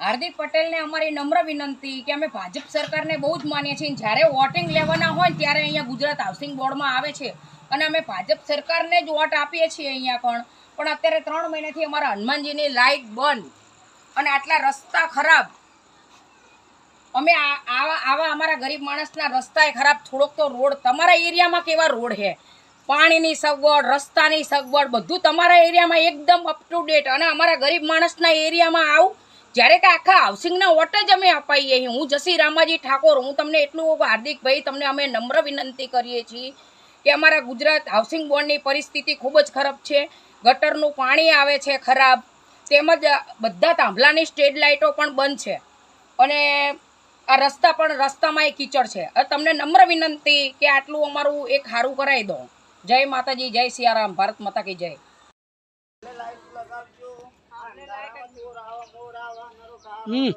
હાર્દિક પટેલને અમારી નમ્ર વિનંતી કે અમે ભાજપ સરકારને બહુ જ માનીએ છીએ. જ્યારે વોટિંગ લેવાના હોય ત્યારે અહીંયા ગુજરાત હાઉસિંગ બોર્ડમાં આવે છે. અને અમે ભાજપ સરકારને જ વોટ આપીએ છીએ અહીંયા પણ. પણ અત્યારે ત્રણ મહિનાથી અમારા હનુમાનજીની લાઇટ બંધ. અને આટલા રસ્તા ખરાબ. અમે આવા આવા અમારા ગરીબ માણસના રસ્તાએ ખરાબ. થોડોક તો રોડ તમારા એરિયામાં કેવા રોડ છે? પાણીની સગવડ, રસ્તાની સગવડ બધું તમારા એરિયામાં એકદમ અપ ટુ ડેટ અને અમારા ગરીબ માણસના એરિયામાં આવું જ્યારે કે આખા હાઉસિંગના વોટ જ અમે અપાઈએ છીએ. હું જસી રામાજી ઠાકોર, હું તમને એટલું હાર્દિકભાઈ, તમને અમે નમ્ર વિનંતી કરીએ છીએ કે અમારા ગુજરાત હાઉસિંગ બોર્ડની પરિસ્થિતિ ખૂબ જ ખરાબ છે. ગટરનું પાણી આવે છે ખરાબ. તેમજ બધા થાંભલાની સ્ટ્રીટ લાઇટો પણ બંધ છે. અને આ રસ્તા પણ રસ્તામાં એ કીચડ છે. તમને નમ્ર વિનંતી કે આટલું અમારું એક સારું કરાવી દો. જય માતાજી, જય સિયારામ, ભારત માતા કી જય. હમ.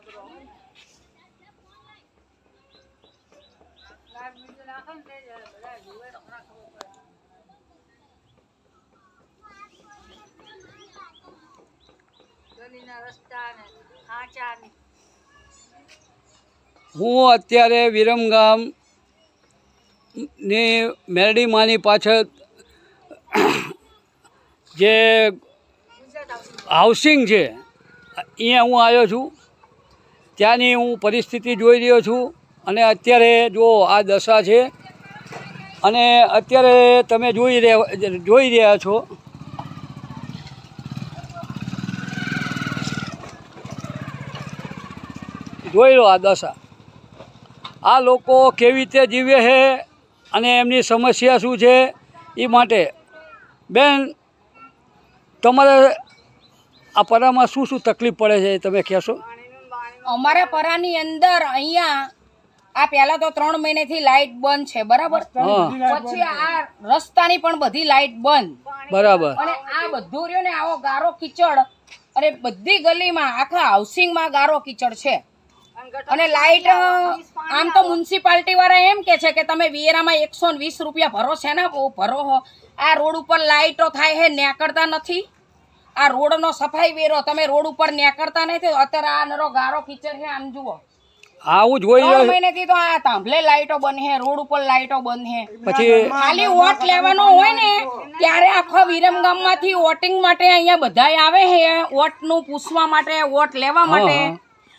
હું અત્યારે વિરમગામની મેરડીમાની પાછળ જે હાઉસિંગ છે અહીંયા હું આવ્યો છું. ત્યાંની હું પરિસ્થિતિ જોઈ રહ્યો છું અને અત્યારે જો આ દશા છે. અને અત્યારે તમે જોઈ રહ્યા જોઈ રહ્યા છો. જોઈ લો આ દશા. આ લોકો કેવી રીતે જીવે છે અને એમની સમસ્યા શું છે એ માટે. બેન, તમારે આ પરામાં શું શું તકલીફ પડે છે એ તમે કહેશો? અમારા પરાની અંદર અહીંયા આ પહેલા તો ત્રણ મહિનેથી લાઇટ બંધ છે બરાબર? પછી આ રસ્તાની પણ બધી લાઇટ બંધ. બરાબર. અને આ બધું રહ્યો ને આવો ગારો કીચડ અને બધી ગલીમાં આખા હાઉસિંગમાં ગારો કીચડ છે. અને લાઇટ આમ તો મ્યુનિસિપાલિટી વાળા એમ કે છે કે તમે વિયેરામાં એકસો વીસ રૂપિયા ભરો છે ને ભરો હો. આ રોડ ઉપર લાઇટો થાય હે નેકળતા નથી. આ રોડનો સફાઈ વેરો તમે રોડ ઉપર નેકળતા નથી અત્યારે આ નરો ગારો કીચડ છે આમ જુઓ. આવું જોઈ ત્રણ રહ્યો છે. મહિનેથી તો આ તાંભલે લાઇટો બંધ રોડ ઉપર લાઈટો બંધ પછી ખાલી વોટ લેવાનો હોય ને ત્યારે આખા વિરમગામમાંથી વોટિંગ માટે અહીંયા બધાય આવે છે વોટનું પૂછવા માટે વોટ લેવા માટે.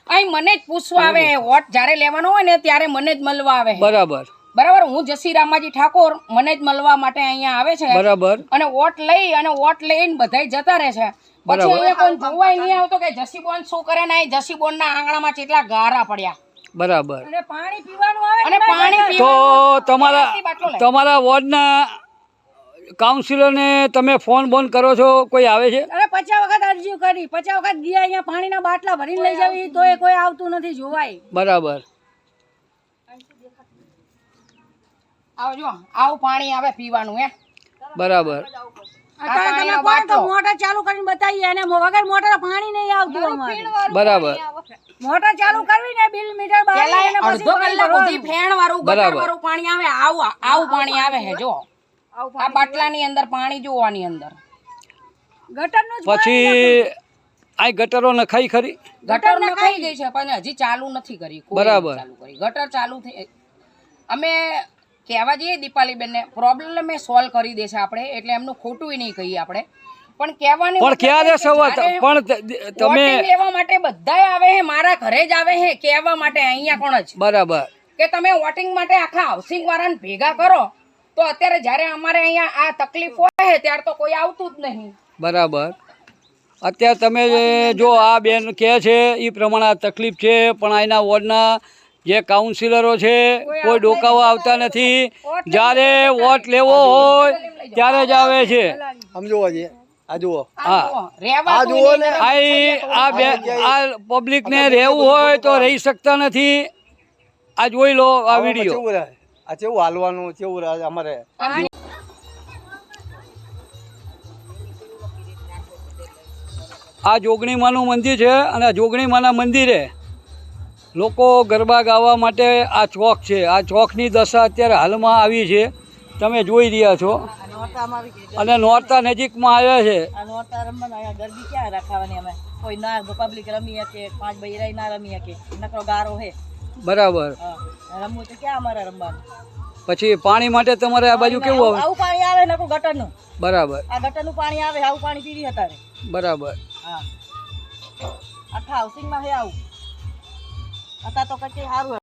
અહીં મને જ પૂછવા આવે વોટ જ્યારે લેવાનો હોય ને ત્યારે મને જ મળવા આવે. બરાબર. બરાબર? હું જસી રામાજી ઠાકોર મને જ મળવા માટે અહીંયા આવે છે. બરાબર. અને વોટ લઈ અને વોટ લઈને બધા જતા રહે છે. પછી અહીંયા કોઈ જોવાય નહીં આવતો કે જસીબોન શું કરે ને જસી બોન ના આંગણામાં કેટલા ગારા પડ્યા. બરાબર. અને પાણી પીવાનું આવે અને પાણી તો તમારા તમારા વોર્ડના કાઉન્સિલરને તમે ફોન બોન કરો છો? કોઈ આવે છે? અરે પચાસ વખત અરજી કરી. પચાસ વખત ગયા અહીંયા પાણીના બાટલા ભરીને લઈ જાવી. એ કોઈ આવતું નથી જોવાય. બરાબર. આવજો. આવું પાણી આવે પીવાનું હે? બરાબર. અત્યારે તમે પાણીનો તો મોટર ચાલુ કરીને બતાવીએ અને વગર મોટર પાણી નહીં આવતું અમારે. બરાબર. મોટર ચાલુ કરવી ને બિલ મીટર પછી અડધો કલાક સુધી ફેણ વાળું ગટર વાળું પાણી આવે. આવું આવું પાણી આવે હે જો. આ બાટલાની અંદર પાણી જોવાની અંદર. ગટરનું પછી આ ગટરો નખાઈ ખરી? ગટર નખાઈ ગઈ છે પણ હજી ચાલુ નથી કરી. બરાબર. નથી ચાલુ કરી. ગટર ચાલુ થઈ અમે કહેવા જઈએ દીપાલીબેનને. પ્રોબ્લેમ મેં સોલ્વ કરી દેશે આપણે એટલે એમનું ખોટું નહીં કહીએ આપણે. પણ કહેવાની પણ ક્યારે સવાલ પણ તમે લેવા માટે બધાય આવે હે મારા ઘરે જ આવે હે કહેવા માટે અહીંયા કોણ જ? બરાબર. કે તમે વોટિંગ માટે આખા હાઉસિંગ વાળાને ભેગા કરો તો અત્યારે જ્યારે અમારે અહીંયા આ તકલીફ હોય છે ત્યારે તો કોઈ આવતું જ નહીં. બરાબર. અત્યારે તમે જો આ બેન કહે છે એ પ્રમાણે આ તકલીફ છે પણ અહીંના વોર્ડના જે કાઉન્સિલરો છે કોઈ ડોકાવા આવતા નથી. જ્યારે વોટ લેવો હોય ત્યારે જ આવે છે. સમજો છે આ જુઓ. હા. આ જુઓ ને. આ આ બે આ પબ્લિકને રહેવું હોય તો રહી શકતા નથી. આ જોઈ લો આ વીડિયો. આ કેવું હાલવાનું કેવું રહે અમારે? આ જોગણીમાનું મંદિર છે અને આ જોગણીમાના મંદિરે લોકો ગરબા ગાવા માટે આ ચોક છે. આ ચોકની દશા અત્યારે હાલમાં આવી છે. તમે જોઈ રહ્યા છો. અને નોરતા નજીકમાં આવ્યા છે. આ નોરતા રમવાના ગરબી ક્યાં રાખવાની અમે? કોઈ ના પબ્લિક રમી શકે પાંચ બૈરાઈ ના રમી શકે. નકરો ગારો હે. બરાબર. હા. રમવું તો ક્યાં અમારે રમવાનું? પછી પાણી માટે તમારે આ બાજુ કેવું આવે આવું પાણી આવે નકરું ગટરનું. બરાબર. આ ગટરનું પાણી આવે આવું પાણી પીવી હતા બરાબર. હા. આખા હાઉસિંગમાં હે આવું. અત્યારે તો કઈ સારું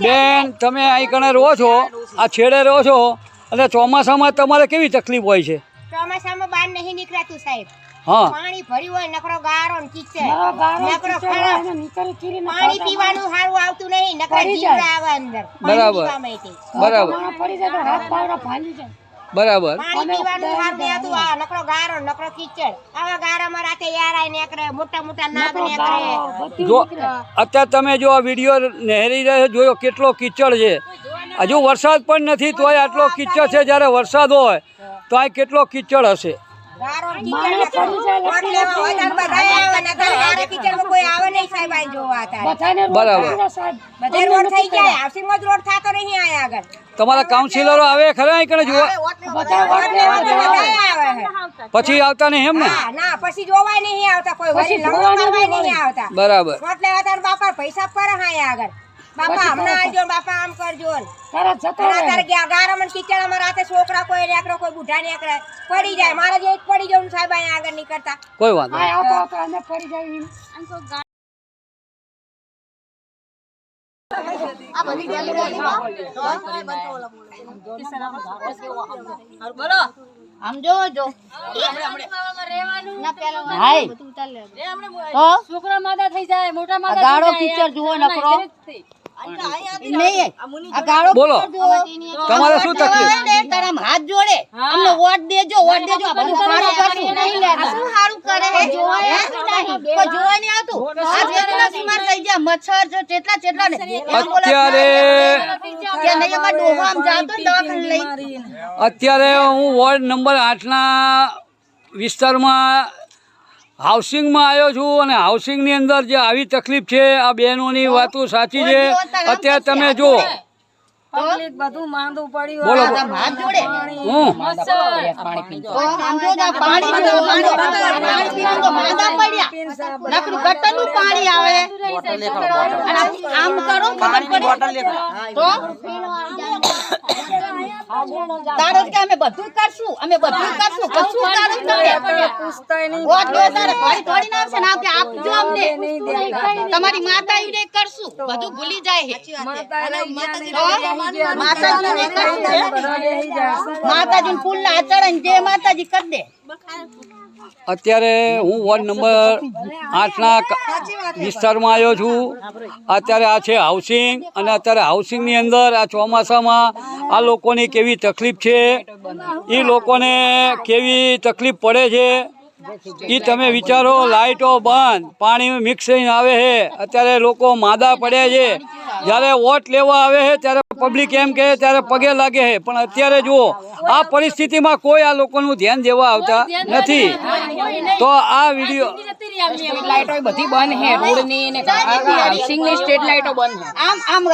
બેન તમે અહીં કણે રહો છો. આ છેડે રહો છો. અને ચોમાસામાં તમારે કેવી તકલીફ હોય છે? ચોમાસામાં બહાર નહીં નીકળાતું સાહેબ. હા. પાણી ભર્યું હોય નકરો ગારો ને નકરો ખરાબ પાણી પીવાનું સારું આવતું નહીં નકરા જીવડા આવે અંદર. બરાબર. પાણી પીવા ફાલી બરાબર. બરાબર. પાણી પીવાનું સારું નહીં આ નકરો ગારો નકરો કીચડ. આવા ગારામાં રાતે યારાય નીકળે મોટા મોટા નાગ નીકળે. જો અત્યારે તમે જો આ વીડિયો નહેરી રહ્યો જોયો કેટલો કીચડ છે. હજુ વરસાદ પણ નથી તોય આટલો કીચડ છે જ્યારે વરસાદ હોય તો આ કેટલો કીચડ હશે. બરાબર. રોડ થઈ જાય રોડ થતો નહીં આગળ. તમારા કાઉન્સિલરો આવે ખરા અહીં કણે જોવા. પછી આવતા નહીં એમ ને? ના પછી જોવાય નહીં આવતા. કોઈ વળી લણવા નહીં આવતા. બરાબર. બાપા પૈસા પર હાય આગળ. બાપા હમણાં આવજો બાપા આમ કરજો ને. અને અત્યારે ગયા ગારામાં કિચડામાં રાતે છોકરા કોઈ નીકળે કોઈ બુઢા નીકળે પડી જાય. મારે જે પડી જવું સાહેબ અહીંયા આગળ નીકળતા. કોઈ વાંધો નહીં. આમ જો જો છોકરા માદા થઈ જાય મોટા માદા ગાળો પિક્ચર જુઓ નકરો. બોલો. તમારે શું તકલીફ? હાથ જોડે. અમને વોટ દેજો વોટ દેજો સારું નહીં કરે? જોવા આવતું. બીમાર થઈ ગયા મચ્છર છે કેટલા કેટલા ને. અત્યારે કે નહીં એમાં ડોહો આમ જાતો ને દવાખાને લઈ. અત્યારે હું વોર્ડ નંબર આઠના વિસ્તારમાં હાઉસિંગમાં આવ્યો છું અને હાઉસિંગની અંદર જે આવી તકલીફ છે આ બહેનોની વાતો સાચી છે અત્યારે તમે જો પબ્લિક બધું માંદું પડ્યું બોલો હાથ જોડે હું તો આમ જો ના પાણી પીવો, પાણી પીવો, પાણી પીવાનું તો માંદા પડ્યા નકરું ગટરનું પાણી આવે અને આમ કરો ખબર પડે તો તારે કે અમે બધું કરશું અમે બધું કરશું કશું તારે કરે પૂછતાય નહીં. ઓ જો તારે ઘડી થોડી ના આવશે ને આપે આપજો અમને તમારી માતા ઈને કરશું બધું ભૂલી જાય છે. માતાજીને કરશું માતાજી ફૂલ ના આચરણ જે માતાજી કરી દે. અત્યારે હું વોર્ડ નંબર આઠના વિસ્તારમાં આવ્યો છું. અત્યારે આ છે હાઉસિંગ અને અત્યારે હાઉસિંગની અંદર આ ચોમાસામાં આ લોકોની કેવી તકલીફ છે? એ લોકોને કેવી તકલીફ પડે છે? એ તમે વિચારો લાઇટો બંધ પાણી મિક્સ થઈને આવે છે. અત્યારે લોકો માદા પડ્યા છે. જ્યારે વોટ લેવા આવે છે ત્યારે પબ્લિક એમ કહે ત્યારે પગે લાગે છે. પણ અત્યારે જુઓ આ પરિસ્થિતિમાં કોઈ આ લોકોનું ધ્યાન દેવા આવતા નથી. તો આ વીડિયો લાઇટો બધી બંધ છે રોડની ને હાઉસિંગની સ્ટ્રીટ લાઇટો બંધ આમ આમ